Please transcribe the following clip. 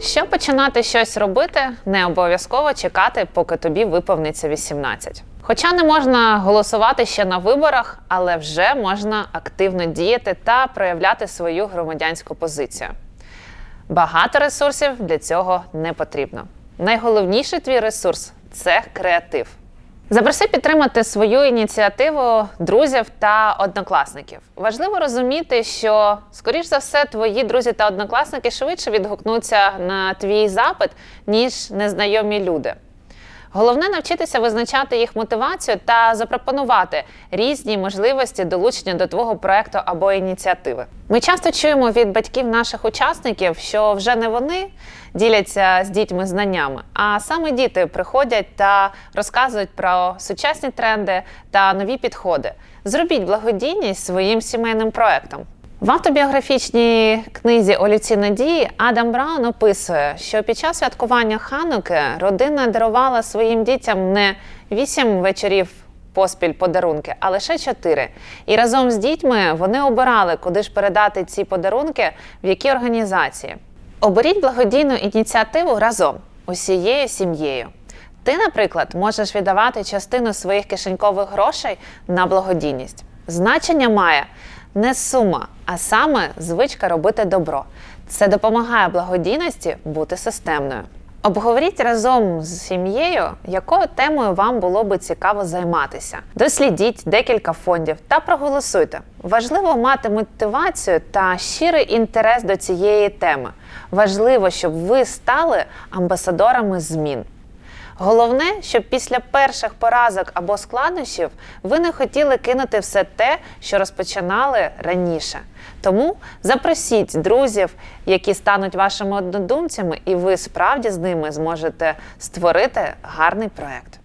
Щоб починати щось робити, не обов'язково чекати, поки тобі виповниться 18. Хоча не можна голосувати ще на виборах, але вже можна активно діяти та проявляти свою громадянську позицію. Багато ресурсів для цього не потрібно. Найголовніший твій ресурс це креатив. Запроси підтримати свою ініціативу друзів та однокласників. Важливо розуміти, що, скоріш за все, твої друзі та однокласники швидше відгукнуться на твій запит, ніж незнайомі люди. Головне навчитися визначати їх мотивацію та запропонувати різні можливості долучення до твого проекту або ініціативи. Ми часто чуємо від батьків наших учасників, що вже не вони діляться з дітьми знаннями, а саме діти приходять та розказують про сучасні тренди та нові підходи. Зробіть благодійність своїм сімейним проектом. В автобіографічній книзі Олівці надії Адам Браун описує, що під час святкування Хануки родина дарувала своїм дітям не вісім вечорів поспіль подарунки, а лише чотири. І разом з дітьми вони обирали, куди ж передати ці подарунки, в які організації. Оберіть благодійну ініціативу разом усією сім'єю. Ти, наприклад, можеш віддавати частину своїх кишенькових грошей на благодійність. Значення має не сума, а саме звичка робити добро. Це допомагає благодійності бути системною. Обговоріть разом з сім'єю, якою темою вам було би цікаво займатися. Дослідіть декілька фондів та проголосуйте. Важливо мати мотивацію та щирий інтерес до цієї теми. Важливо, щоб ви стали амбасадорами змін. Головне, щоб після перших поразок або складнощів ви не хотіли кинути все те, що розпочинали раніше. Тому запросіть друзів, які стануть вашими однодумцями, і ви справді з ними зможете створити гарний проект.